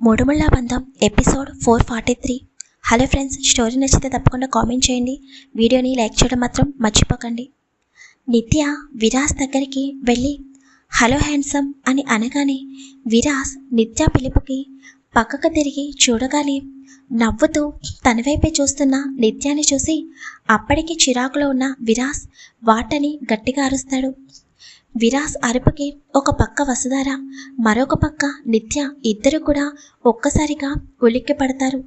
మూడుముళ్ళ బంధం episode four forty three hello friends story నచ్చితే తప్పకుండా కామెంట్ చేయండి. వీడియోని లైక్ చేయడం మాత్రం మర్చిపోకండి. నిత్య విరాస్ దగ్గరికి వెళ్ళి హలో హ్యాండ్సమ్ అని అనగానే విరాస్ నిత్య పిలుపుకి పక్కకు తిరిగి చూడగానే నవ్వుతూ తన వైపే చూస్తున్న నిత్యాన్ని చూసి అప్పటికి చిరాకులో ఉన్న విరాస్ వాటని గట్టిగా అరుస్తాడు. విరాస్ అరుపుకి ఒక పక్క వసుధార మరొక పక్క నిత్య ఇద్దరు కూడా ఒక్కసారిగా ఉలిక్కి పడతారు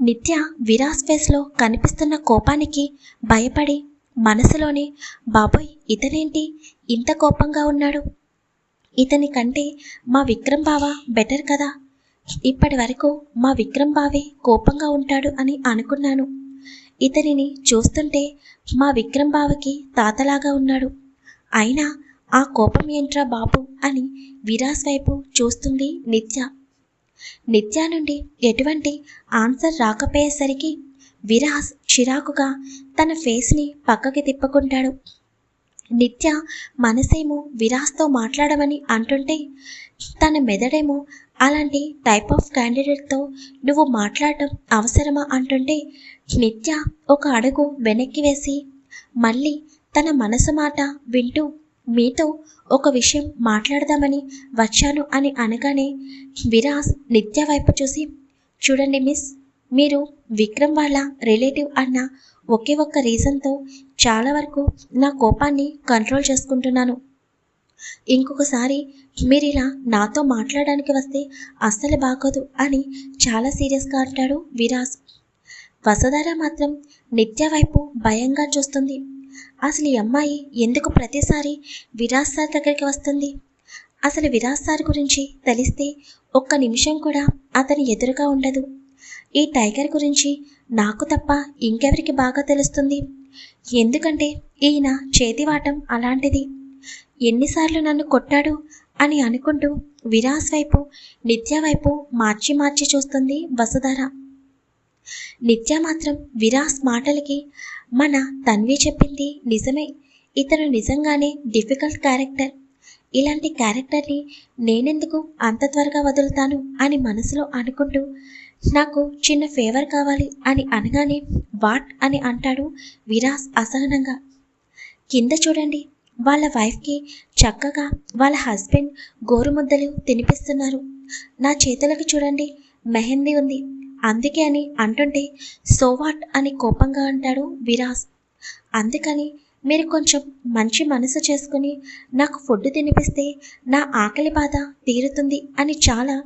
నిత్య విరాస్ ఫేస్లో కనిపిస్తున్న కోపానికి భయపడి మనసులోనే బాబోయ్ ఇతనేంటి? ఇంత కోపంగా ఉన్నాడు. ఇతని కంటే మా విక్రమ్ బావ బెటర్ కదా. ఇప్పటి వరకు మా విక్రమ్ బావే కోపంగా ఉంటాడు అని అనుకున్నాను. ఇతనిని చూస్తుంటే మా విక్రమ్ బావకి తాతలాగా ఉన్నాడు. అయినా ఆ కోపం ఏంట్రా బాబు అని విరాస్ వైపు చూస్తుంది నిత్య. నిత్య నుండి ఎటువంటి ఆన్సర్ రాకపోయేసరికి విరాస్ చిరాకుగా తన ఫేస్ని పక్కకి తిప్పుకుంటాడు. నిత్య మనసేమో విరాస్తో మాట్లాడమని అంటుంటే తన మెదడేమో అలాంటి టైప్ ఆఫ్ క్యాండిడేట్తో నువ్వు మాట్లాడటం అవసరమా అంటుంటే నిత్య ఒక అడుగు వెనక్కి వేసి మళ్ళీ తన మనసు మాట వింటూ మీతో ఒక విషయం మాట్లాడదామని వచ్చాను అని అనగానే విరాస్ నిత్య వైపు చూసి చూడండి మిస్ మీరు విక్రమ్ వాళ్ళ రిలేటివ్ అన్న ఒకే ఒక్క రీజన్తో చాలా వరకు నా కోపాన్ని కంట్రోల్ చేసుకుంటున్నాను. ఇంకొకసారి మీరు ఇలా నాతో మాట్లాడడానికి వస్తే అస్సలు బాగోదు అని చాలా సీరియస్గా అంటాడు విరాస్. వసుధార మాత్రం నిత్య వైపు భయంగా చూస్తుంది. అసలు ఈ అమ్మాయి ఎందుకు ప్రతిసారి విరాజ్ సార్ దగ్గరికి వస్తుంది? అసలు విరాజ్ సార్ గురించి తెలిస్తే ఒక్క నిమిషం కూడా అతని ఎదురుగా ఉండదు. ఈ టైగర్ గురించి నాకు తప్ప ఇంకెవరికి బాగా తెలుస్తుంది? ఎందుకంటే ఈయన చేతివాటం అలాంటిది. ఎన్నిసార్లు నన్ను కొట్టాడు అని అనుకుంటూ విరాస్ వైపు నిత్య వైపు మార్చి మార్చి చూస్తుంది వసుధార. నిత్య మాత్రం విరాస్ మాటలకి మన తన్వి చెప్పింది నిజమే. ఇతను నిజంగానే డిఫికల్ట్ క్యారెక్టర్ ఇలాంటి క్యారెక్టర్ని నేనెందుకు అంత త్వరగా వదులుతాను అని మనసులో అనుకుంటూ నాకు చిన్న ఫేవర్ కావాలి అని అనగానే వాట్ అని అంటాడు విరాస్ అసహనంగా. కింద చూడండి వాళ్ళ వైఫ్కి చక్కగా వాళ్ళ హస్బెండ్ గోరుముద్దలు తినిపిస్తున్నారు. నా చేతులకు చూడండి మెహందీ ఉంది. అందుకే అని అంటుంటే సోవాట్ అని కోపంగా అంటాడు విరాస్. అందుకని మీరు కొంచెం మంచి మనసు చేసుకుని నాకు ఫుడ్ తినిపిస్తే నా ఆకలి బాధ తీరుతుంది అని చాలా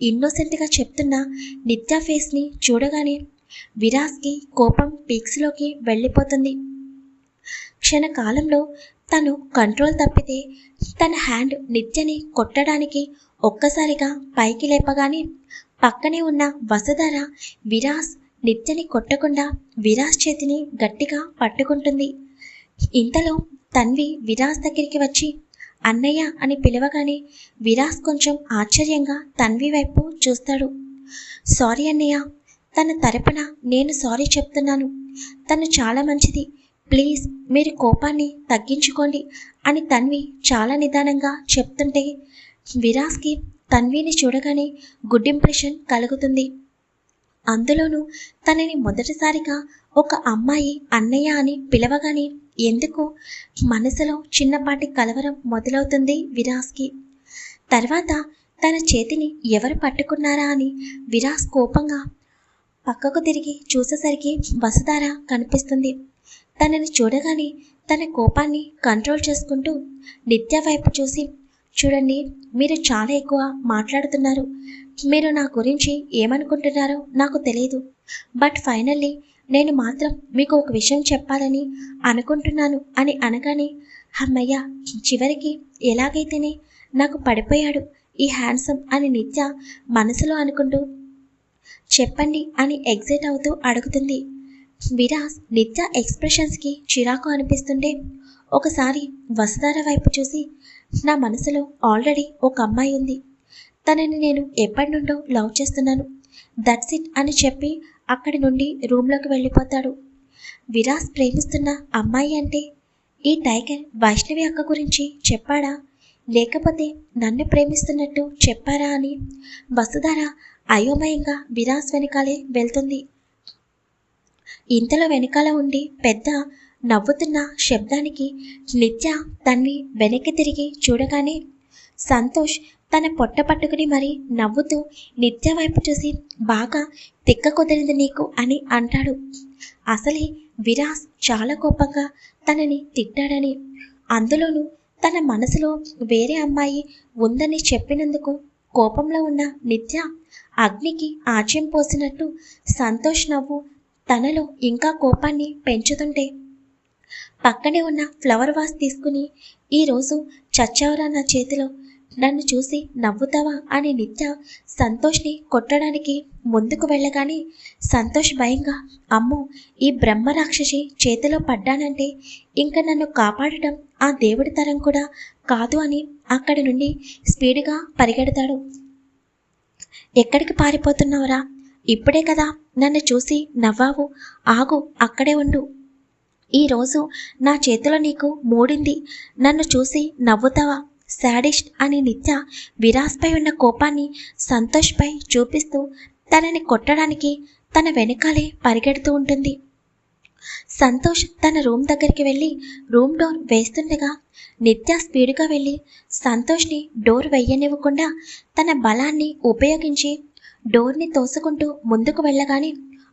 ఇన్నోసెంట్గా చెప్తున్న నిత్య ఫేస్ని చూడగానే విరాస్కి కోపం పీక్స్లోకి వెళ్ళిపోతుంది. క్షణకాలంలో తను కంట్రోల్ తప్పితే తన హ్యాండ్ నిత్యని కొట్టడానికి ఒక్కసారిగా పైకి లేపగానే పక్కనే ఉన్న వసుధర విరాస్ నిత్యని కొట్టకుండా విరాస్ చేతిని గట్టిగా పట్టుకుంటుంది. ఇంతలో తన్వి విరాస్ దగ్గరికి వచ్చి అన్నయ్య అని పిలవగానే విరాస్ కొంచెం ఆశ్చర్యంగా తన్వి వైపు చూస్తాడు. సారీ అన్నయ్య తన తరపున నేను సారీ చెప్తున్నాను. తను చాలా మంచిది. ప్లీజ్ మీరు కోపాన్ని తగ్గించుకోండి అని తన్వి చాలా నిదానంగా చెప్తుంటే విరాస్కి తన్విని చూడగానే గుడ్ ఇంప్రెషన్ కలుగుతుంది. అందులోనూ తనని మొదటిసారిగా ఒక అమ్మాయి అన్నయ్య అని పిలవగానే ఎందుకు? మనసులో చిన్నపాటి కలవరం మొదలవుతుంది విరాస్కి తర్వాత తన చేతిని ఎవరు పట్టుకున్నారా అని విరాస్ కోపంగా పక్కకు తిరిగి చూసేసరికి వసుధార కనిపిస్తుంది. తనని చూడగానే తన కోపాన్ని కంట్రోల్ చేసుకుంటూ నిత్య వైపు చూసి చూడండి మీరు చాలా ఎక్కువ మాట్లాడుతున్నారు. మీరు నా గురించి ఏమనుకుంటున్నారో నాకు తెలియదు బట్ ఫైనల్లీ నేను మాత్రం మీకు ఒక విషయం చెప్పాలని అనుకుంటున్నాను అని అనగానే అమ్మయ్య చివరికి ఎలాగైతేనే నాకు పడిపోయాడు ఈ హ్యాండ్సమ్ అని నిత్య మనసులో అనుకుంటూ చెప్పండి అని ఎగ్జైట్ అవుతూ అడుగుతుంది. విరాస్ నిత్య ఎక్స్ప్రెషన్స్కి చిరాకు అనిపిస్తుంటే ఒకసారి వసుధార వైపు చూసి నా మనసులో ఆల్రెడీ ఒక అమ్మాయి ఉంది. తనని నేను ఎప్పటి నుండో లవ్ చేస్తున్నాను. దట్స్ ఇట్ అని చెప్పి అక్కడి నుండి రూమ్లోకి వెళ్ళిపోతాడు. విరాస్ ప్రేమిస్తున్న అమ్మాయి అంటే ఈ టైగర్ వైష్ణవి అక్క గురించి చెప్పాడా? లేకపోతే నన్ను ప్రేమిస్తున్నట్టు చెప్పారా అని వసుధార అయోమయంగా విరాస్ వెనకాలే వెళ్తుంది. ఇంతలో వెనకాల ఉండి పెద్ద నవ్వుతున్న శబ్దానికి నిత్య తన్ని వెనక్కి తిరిగి చూడగానే సంతోష్ తన పొట్ట పట్టుకుని మరి నవ్వుతూ నిత్య వైపు చూసి బాగా తిక్క కుదిరింది నీకు అని అంటాడు. అసలే విరాస్ చాలా కోపంగా తనని తిట్టాడని. అందులోనూ తన మనసులో వేరే అమ్మాయి ఉందని చెప్పినందుకు కోపంలో ఉన్న నిత్య అగ్నికి ఆజ్యం పోసినట్టు సంతోష్ నవ్వు తనలో ఇంకా కోపాన్ని పెంచుతుంటే పక్కనే ఉన్న ఫ్లవర్ వాస్ తీసుకుని ఈరోజు చచ్చావరా నా చేతిలో. నన్ను చూసి నవ్వుతావా అని నిత్య సంతోష్ని కొట్టడానికి ముందుకు వెళ్ళగానే సంతోష్ భయంగా అమ్మో ఈ బ్రహ్మరాక్షసి చేతిలో పడ్డానంటే ఇంకా నన్ను కాపాడటం ఆ దేవుడి తరం కూడా కాదు అని అక్కడి నుండి స్పీడ్గా పరిగెడతాడు. ఎక్కడికి పారిపోతున్నావురా? ఇప్పుడే కదా నన్ను చూసి నవ్వావు. ఆగు అక్కడే ఉండు. ఈరోజు నా చేతిలో నీకు మూడింది. నన్ను చూసి నవ్వుతావా? శాడిస్ట్ అని నిత్య విరాస్పై ఉన్న కోపాన్ని సంతోష్పై చూపిస్తూ తనని కొట్టడానికి తన వెనకాలే పరిగెడుతూ ఉంటుంది. సంతోష్ తన రూమ్ దగ్గరికి వెళ్ళి రూమ్ డోర్ వేస్తుండగా నిత్య స్పీడ్గా వెళ్ళి సంతోష్ని డోర్ వెయ్యనివ్వకుండా తన బలాన్ని ఉపయోగించి డోర్ని తోసుకుంటూ ముందుకు వెళ్ళగానే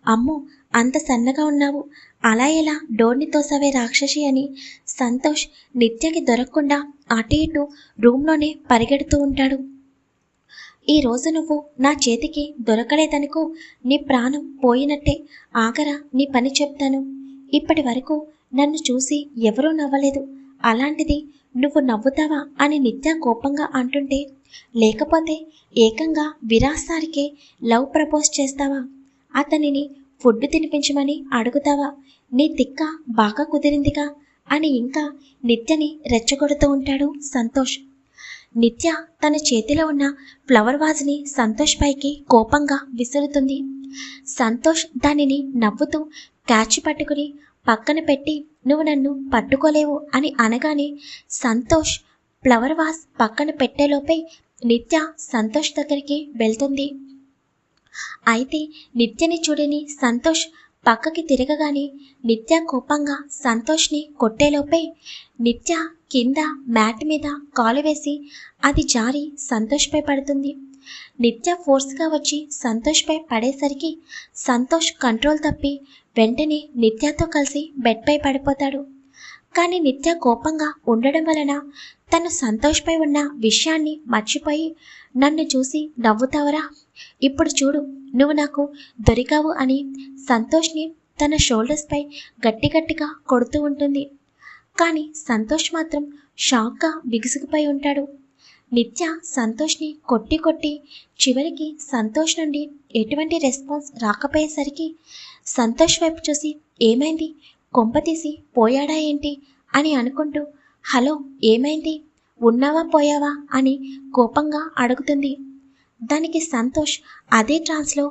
అమ్మో అంత సన్నగా ఉన్నావు. అలా ఎలా డోర్ని తోసవే రాక్షసి అని సంతోష్ నిత్యకి దొరకకుండా అటు ఇటు రూమ్లోనే పరిగెడుతూ ఉంటాడు. ఈ రోజు నువ్వు నా చేతికి దొరకలేదనుకో నీ ప్రాణం పోయినట్టే ఆఖరా నీ పని చెప్తాను. ఇప్పటి వరకు నన్ను చూసి ఎవరూ నవ్వలేదు. అలాంటిది నువ్వు నవ్వుతావా అని నిత్య కోపంగా అంటుంటే లేకపోతే ఏకంగా విరాసారికే లవ్ ప్రపోజ్ చేస్తావా? అతనిని ఫుడ్ తినిపించమని అడుగుతావా? నీ తిక్క బాగా కుదిరిందిగా అని ఇంకా నిత్యని రెచ్చగొడుతూ ఉంటాడు సంతోష్. నిత్య తన చేతిలో ఉన్న ఫ్లవర్ వాజ్ని సంతోష్ పైకి కోపంగా విసురుతుంది. సంతోష్ దానిని నవ్వుతూ క్యాచ్ పట్టుకుని పక్కన పెట్టి నువ్వు నన్ను పట్టుకోలేవు అని అనగానే సంతోష్ ఫ్లవర్ వాస్ పక్కన పెట్టేలోపే నిత్య సంతోష్ దగ్గరికి వెళ్తుంది. అయితే నిత్యని చూడని సంతోష్ పక్కకి తిరగగానే నిత్య కోపంగా సంతోష్ని కొట్టేలోపే నిత్య కింద మ్యాట్ మీద కాలు వేసి అది జారి సంతోష్పై పడుతుంది. నిత్య ఫోర్స్గా వచ్చి సంతోష్పై పడేసరికి సంతోష్ కంట్రోల్ తప్పి వెంటనే నిత్యతో కలిసి బెడ్పై పడిపోతాడు. కానీ నిత్య కోపంగా ఉండడం వలన తను సంతోష్పై ఉన్న విషయాన్ని మర్చిపోయి నన్ను చూసి నవ్వుతావరా? ఇప్పుడు చూడు నువ్వు నాకు దొరికావు అని సంతోష్ని తన షోల్డర్స్పై గట్టి గట్టిగా కొడుతూ ఉంటుంది. కానీ సంతోష్ మాత్రం షాక్గా బిగుసుకుపోయి ఉంటాడు. నిత్య సంతోష్ని కొట్టి కొట్టి చివరికి సంతోష్ నుండి ఎటువంటి రెస్పాన్స్ రాకపోయేసరికి సంతోష్ వైపు చూసి ఏమైంది? కొంపతీసి పోయాడా ఏంటి? అని అనుకుంటూ హలో ఏమైంది? ఉన్నావా పోయావా? అని కోపంగా అడుగుతుంది. దానికి సంతోష్ అదే ట్రాన్స్లో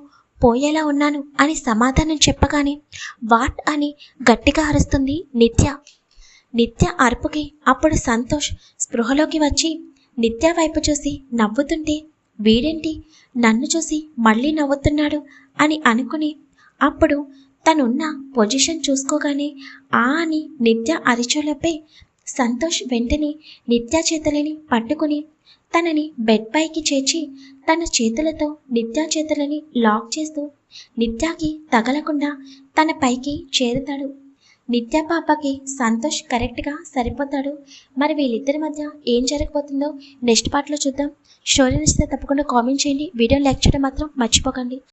పోయేలా ఉన్నాను అని సమాధానం చెప్పగానే వాట్? అని గట్టిగా అరుస్తుంది నిత్య. నిత్య అరుపుకి అప్పుడు సంతోష్ స్పృహలోకి వచ్చి నిత్య వైపు చూసి నవ్వుతుంటే వీడేంటి? నన్ను చూసి మళ్ళీ నవ్వుతున్నాడు అని అనుకుని అప్పుడు తనున్న పొజిషన్ చూసుకోగానే ఆ అని నిత్య అరిచోలపై సంతోష్ వెంటనే నిత్య చేతులని పట్టుకుని తనని బెడ్ పైకి చేర్చి తన చేతులతో నిత్య చేతులని లాక్ చేస్తూ నిత్యాకి తగలకుండా తన పైకి చేరుతాడు. నిత్య పాపకి సంతోష్ కరెక్ట్గా సరిపోతాడు. మరి వీళ్ళిద్దరి మధ్య ఏం జరగబోతుందో నెక్స్ట్ పార్ట్లో చూద్దాం. స్టోరీ నచ్చితే తప్పకుండా కామెంట్ చేయండి. వీడియో లైక్ చేయడం మాత్రం మర్చిపోకండి.